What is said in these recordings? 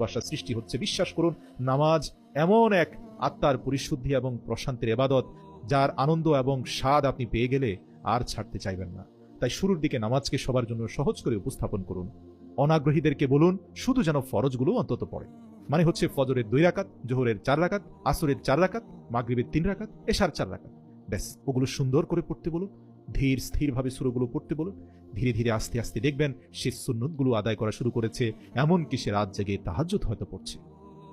ভালোবাসা সৃষ্টি হচ্ছে। বিশ্বাস করুন, নামাজ এমন এক আত্মার পরিশুদ্ধি এবং প্রশান্তির এবাদত, যার আনন্দ এবং স্বাদ আপনি পেয়ে গেলে আর ছাড়তে চাইবেন না। তাই শুরুর দিকে নামাজকে সবার জন্য সহজ করে উপস্থাপন করুন। অনাগ্রহীদেরকে বলুন, শুধু যেন ফরজগুলো অন্তত পড়ে। মানে হচ্ছে ফজরের দুই রাকাত, জোহরের চার রাকাত, আসরের চার রাকাত, মাগরিবের তিন রাকাত, এশার চার রাকাত। ব্যাস, ওগুলো সুন্দর করে পড়তে বলুন। ধীর স্থিরভাবে সুরগুলো পড়তে বলুন। ধীরে ধীরে আস্তে আস্তে দেখবেন সে সুন্নতগুলো আদায় করা শুরু করেছে, এমনকি সে রাত জেগে তাহাজ্জুদ হয়তো পড়ছে।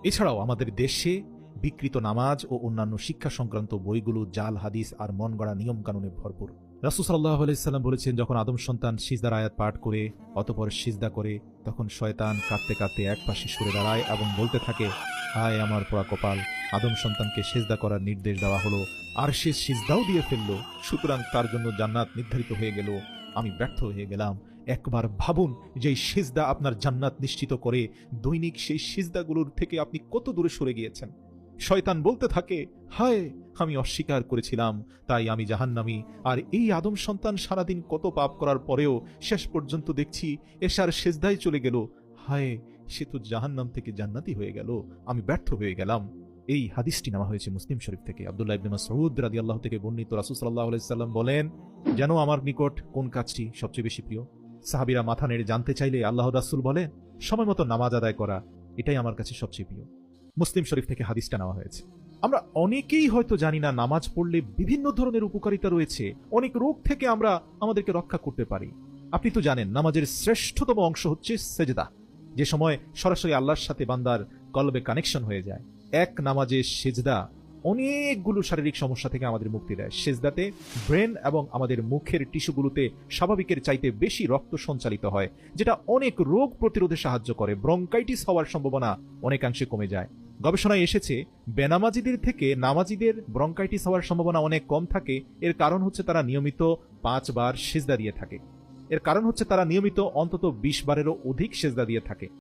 এছাড়াও আমাদের দেশে বিকৃত নামাজ ও অন্যান্য শিক্ষা সংক্রান্ত বইগুলো জাল, হাদিস আর মন গড়া নিয়ম কানুনে ভরপুর। রাসুল সাল্লাহ আলাইসাল্লাম বলেছেন, যখন আদম সন্তান সিজদার আয়াত পাঠ করে, অতপর সিজদা করে, তখন শয়তান কাঁদতে কাঁদতে এক পাশে সরে দাঁড়ায় এবং বলতে থাকে হায় আমার পোড়া কপাল। আদম সন্তানকে সেজদা করার নির্দেশ দেওয়া হলো। আর সে সিজদাও দিয়ে ফেলল। সুতরাং তার জন্য জান্নাত নির্ধারিত হয়ে গেল। আমি ব্যর্থ হয়ে গেলাম। একবার ভাবুন যে সিজদা আপনার জান্নাত নিশ্চিত করে, দৈনিক সেই সিজদাগুলোর থেকে আপনি কত দূরে সরে গিয়েছেন? শয়তান বলতে থাকে, হায়, আমি অস্বীকার করেছিলাম, তাই আমি জাহান্নামি। আর এই আদম সন্তান সারাদিন কত পাপ করার পরেও শেষ পর্যন্ত দেখছি, এশার সেজদায় চলে গেল। হায় সে তো জাহান্নাম থেকে জান্নাতি হয়ে গেল, আমি ব্যর্থ হয়ে গেলাম। এই হাদিসটি নেওয়া হয়েছে মুসলিম শরীফ থেকে। আব্দুল্লাহ ইবনে মাসউদ রাদিয়াল্লাহু থেকে বর্ণিত রাসূল সাল্লাম বলেন, যেন আমার নিকট কোন কাজটি সবচেয়ে বেশি প্রিয়? সাহাবীরা মাথা নেড়ে জানতে চাইলে আল্লাহ রাসূল বলেন, সময় মতো নামাজ আদায় করা, এটাই আমার কাছে সবচেয়ে প্রিয়। মুসলিম শরীফ থেকে হাদিসটা নেওয়া হয়েছে। আমরা অনেকেই হয়তো জানি না নামাজ পড়লে বিভিন্ন ধরনের উপকারিতা রয়েছে, অনেক রোগ থেকে আমরা আমাদেরকে রক্ষা করতে পারি। আপনি তো জানেন, নামাজের শ্রেষ্ঠতম অংশ হচ্ছে সেজদা। যে সময় সরাসরি আল্লাহর সাথে বান্দার কলবে কানেকশন হয়ে যায়। এক নামাজে সেজদা অনেকগুলো শারীরিক সমস্যা থেকে আমাদের মুক্তি দেয়। সেজদাতে ব্রেন এবং আমাদের মুখের টিস্যুগুলোতে স্বাভাবিকের চাইতে বেশি রক্ত সঞ্চালিত হয়, যেটা অনেক রোগ প্রতিরোধে সাহায্য করে। ব্রঙ্কাইটিস হওয়ার সম্ভাবনা অনেকাংশে কমে যায়। গবেষণায় এসেছে, বেনামাজিদের থেকে নামাজিদের ব্রঙ্কাইটিস হওয়ার সম্ভাবনা অনেক কম থাকে। এর কারণ হচ্ছে তারা নিয়মিত পাঁচবার সেজদা দিয়ে থাকে। এর কারণ হচ্ছে তারা নিয়মিত অন্তত বিশ বারেরও অধিক সেজদা দিয়ে থাকে।